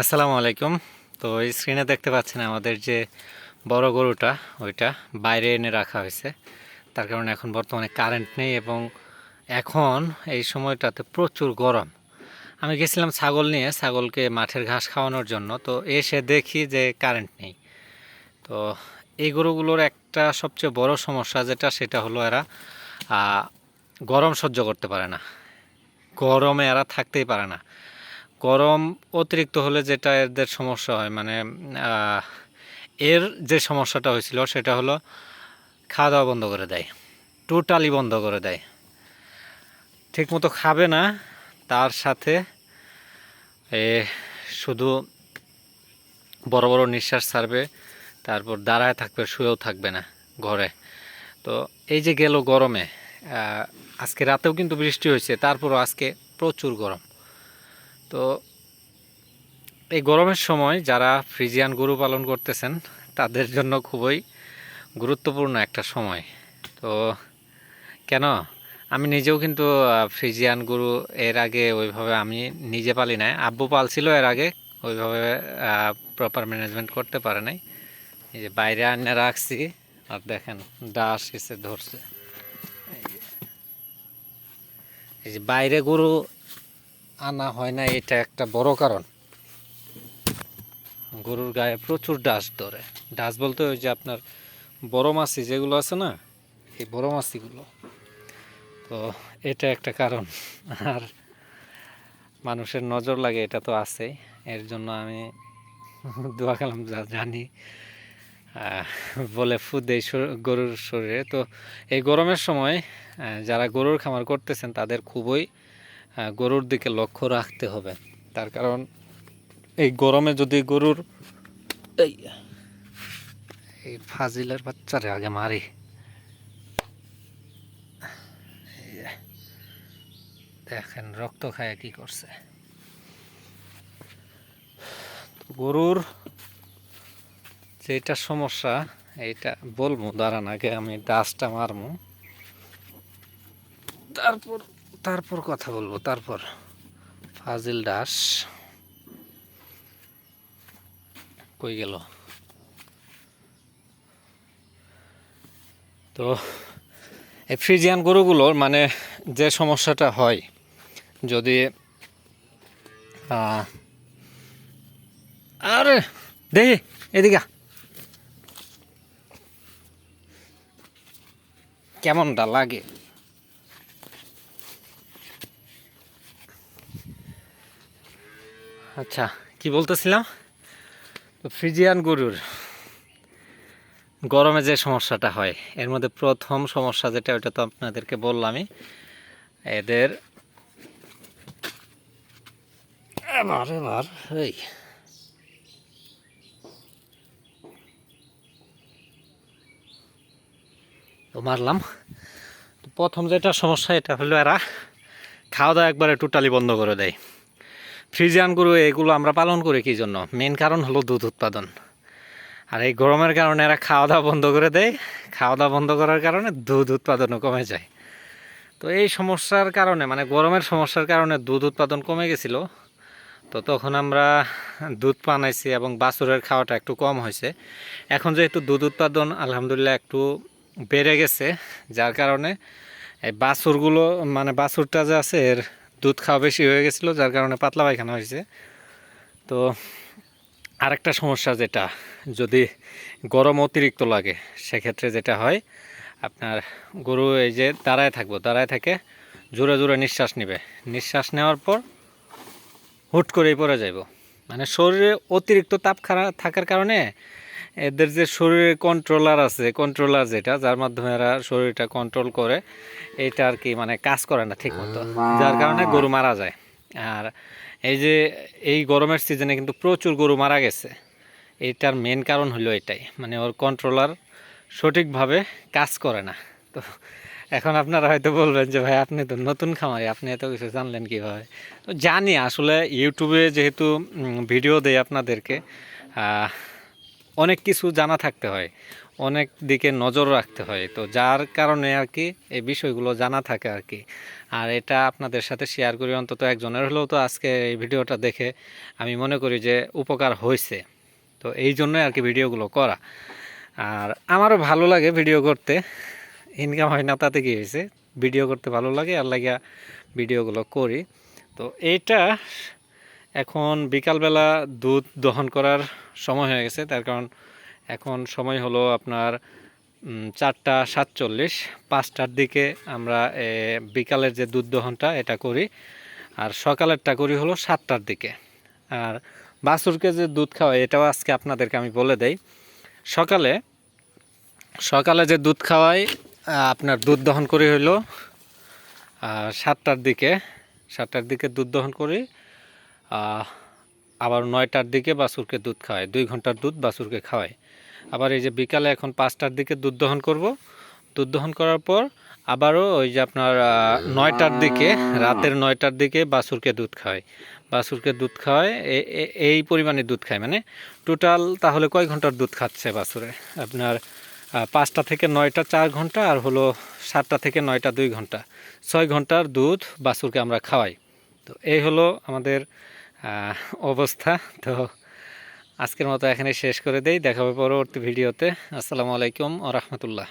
আসসালামু আলাইকুম। তো এই স্ক্রিনে দেখতে পাচ্ছেন আমাদের যে বড় গরুটা, ওইটা বাইরে এনে রাখা হয়েছে। তার কারণে এখন বর্তমানে কারেন্ট নেই এবং এখন এই সময়টাতে প্রচুর গরম। আমি গেছিলাম ছাগল নিয়ে, ছাগলকে মাঠের ঘাস খাওয়ানোর জন্য। তো এসে দেখি যে কারেন্ট নেই। তো এই গরুগুলোর একটা সবচেয়ে বড় সমস্যা যেটা, সেটা হলো এরা গরম সহ্য করতে পারে না। গরমে এরা থাকতেই পারে না। গরম অতিরিক্ত হলে যেটা এদের সমস্যা হয় মানে এর যে সমস্যাটা হয়েছিল সেটা হলো খাওয়া দাওয়া বন্ধ করে দেয় টোটালি বন্ধ করে দেয়। ঠিকমতো খাবে না, তার সাথে এ শুধু বড় বড় নিঃশ্বাস ছাড়বে, তারপর দাঁড়ায় থাকবে, শুয়েও থাকবে না ঘরে। তো এই যে গেল গরমে আজকে রাতেও কিন্তু বৃষ্টি হয়েছে, তারপরও আজকে প্রচুর গরম। তো এই গরমের সময় যারা ফ্রিজিয়ান গরু পালন করতেছেন, তাদের জন্য খুবই গুরুত্বপূর্ণ একটা সময়। তো কেন? আমি নিজেও কিন্তু ফ্রিজিয়ান গরু এর আগে ওইভাবে আমি নিজে পালি নাই। আব্বু পালছিল এর আগে, ওইভাবে প্রপার ম্যানেজমেন্ট করতে পারে নাই। এই যে বাইরে আনে রাখছি, আর দেখেন ডাস এসে ধরছে। এই যে- এই যে বাইরে গরু আনা হয় না, এটা একটা বড় কারণ। গরুর গায়ে প্রচুর ডাস ধরে। ডাস বলতে ওই যে আপনার বড় মাছি যেগুলো আছে না, এই বড় মাছিগুলো। তো এটা একটা কারণ। আর মানুষের নজর লাগে, এটা তো আছেই এর জন্য আমি দোয়া কালাম, যা জানি বলে দেই শর- গরুর শরীরে। তো এই গরমের সময় যারা গরুর খামার করতেছেন, তাদের খুবই গরুর দিকে লক্ষ্য রাখতে হবে। তার কারণ এই গরমে যদি গরুর এই এই ফাজিলের বাচ্চারে আগে মারি। দেখেন রক্ত খায় কি করছে। গরুর যেটা সমস্যা এইটা বলব দাঁড়ান আগে আমি ডাসটা মারমু তারপর তারপর কথা বলব, তারপর। ফাজিল দাস। কই গেল? তো, এই ফ্রিজিয়ান গরুগুলোর মানে যে সমস্যাটা হয়, যদি আরে, দেখি, এদিকে। কেমনটা লাগে? আচ্ছা কি বলতেছিলাম? তো ফ্রিজিয়ান গরুর গরমে যে সমস্যাটা হয়, এর মধ্যে প্রথম সমস্যা যেটা ওটা তো আপনাদেরকে বললামই। এদের তো মারলাম। প্রথম যেটা সমস্যা, এটা হলো এরা খাওয়া দাওয়া একবারে টোটালি বন্ধ করে দেয়। ফ্রিজিয়ান গরু এগুলো আমরা পালন করি কী জন্য? মেন কারণ হলো দুধ উৎপাদন। আর এই গরমের কারণে এরা খাওয়া দাওয়া বন্ধ করে দেয়। খাওয়া দাওয়া বন্ধ করার কারণে দুধ উৎপাদনও কমে যায়। তো এই সমস্যার কারণে মানে গরমের সমস্যার কারণে দুধ উৎপাদন কমে গেছিল। তো তখন আমরা দুধ পানাইছি এবং বাছুরের খাওয়াটা একটু কম হয়েছে। এখন যেহেতু দুধ উৎপাদন আলহামদুলিল্লাহ একটু বেড়ে গেছে, যার কারণে এই বাছুরগুলো মানে বাছুরটা যে আছে, এর দুধ খাওয়া বেশি হয়ে গেছিল, যার কারণে পাতলা পায়খানা হয়েছে। তো আরেকটা সমস্যা যেটা, যদি গরম অতিরিক্ত লাগে, সেক্ষেত্রে যেটা হয়, আপনার গরু এই যে দাঁড়ায় থাকব, দাঁড়ায় থাকে জোরে জোরে নিঃশ্বাস নেবে। নিঃশ্বাস নেওয়ার পর হুট করেই পড়ে যাইব। মানে শরীরে অতিরিক্ত তাপ থাকার কারণে এদের যে শরীরে কন্ট্রোলার আছে কন্ট্রোলার যেটা, যার মাধ্যমে এরা শরীরটা কন্ট্রোল করে, এটা আর কি মানে কাজ করে না ঠিক মতো। যার কারণে গরু মারা যায়। আর এই যে এই গরমের সিজনে কিন্তু প্রচুর গরু মারা গেছে। এটার মেন কারণ হলো এটাই। মানে ওর কন্ট্রোলার সঠিকভাবে কাজ করে না। তো এখন আপনারা হয়তো বলবেন যে, ভাই, আপনি তো নতুন খামারি, আপনি এত কিছু জানলেন কীভাবে? তো জানি, আসলে ইউটিউবে যেহেতু ভিডিও দেয় আপনাদেরকে অনেক কিছু জানা থাকতে হয়, অনেক দিকে নজর রাখতে হয়। তো যার কারণে আর কি এই বিষয়গুলো জানা থাকে আর কি। আর এটা আপনাদের সাথে শেয়ার করি, অন্তত একজনের হলেও তো আজকে এই ভিডিওটা দেখে আমি মনে করি যে উপকার হয়েছে। তো এই জন্যই আর কি ভিডিওগুলো করা। আর আমারও ভালো লাগে ভিডিও করতে। ইনকাম হয় না, তাতে কি হয়েছে? ভিডিও করতে ভালো লাগে, আর লাগিয়া ভিডিওগুলো করি। তো এইটা এখন বিকালবেলা দুধ দহন করার সময় হয়ে গেছে, তার কারণ এখন সময় হলো আপনার চারটা সাতচল্লিশ, পাঁচটার দিকে আমরা বিকালের যে দুধ দহনটা, এটা করি। আর সকালেরটা করি হলো সাতটার দিকে। আর বাছুরকে যে দুধ খাওয়াই, এটাও আজকে আপনাদেরকে আমি বলে দেই। সকালে সকালে যে দুধ খাওয়াই আপনার দুধ দহন করি হইল সাতটার দিকে সাতটার দিকে দুধ দহন করি। আবার নয়টার দিকে বাছুরকে দুধ খাওয়াই দুই ঘণ্টার দুধ বাছুরকে খাওয়াই আবার এই যে বিকালে এখন পাঁচটার দিকে দুধ দহন করব। দুধ দহন করার পর আবারও ওই যে আপনার নয়টার দিকে, রাতের নয়টার দিকে বাছুরকে দুধ খাওয়াই বাছুরকে দুধ খাওয়ায় এই পরিমাণে দুধ খায়। মানে টোটাল তাহলে কয় ঘণ্টার দুধ খাচ্ছে বাছুরে আপনার পাঁচটা থেকে নয়টা চার ঘণ্টা আর হলো সাতটা থেকে নয়টা দুই ঘণ্টা। ছয় ঘণ্টার দুধ বাছুরকে আমরা খাওয়াই। তো এই হলো আমাদের অবস্থা। তো আজকের মতো এখানে শেষ করে দেই। দেখাবে পরবর্তী ভিডিওতে। আসসালামু আলাইকুম ও রহমতুল্লাহ।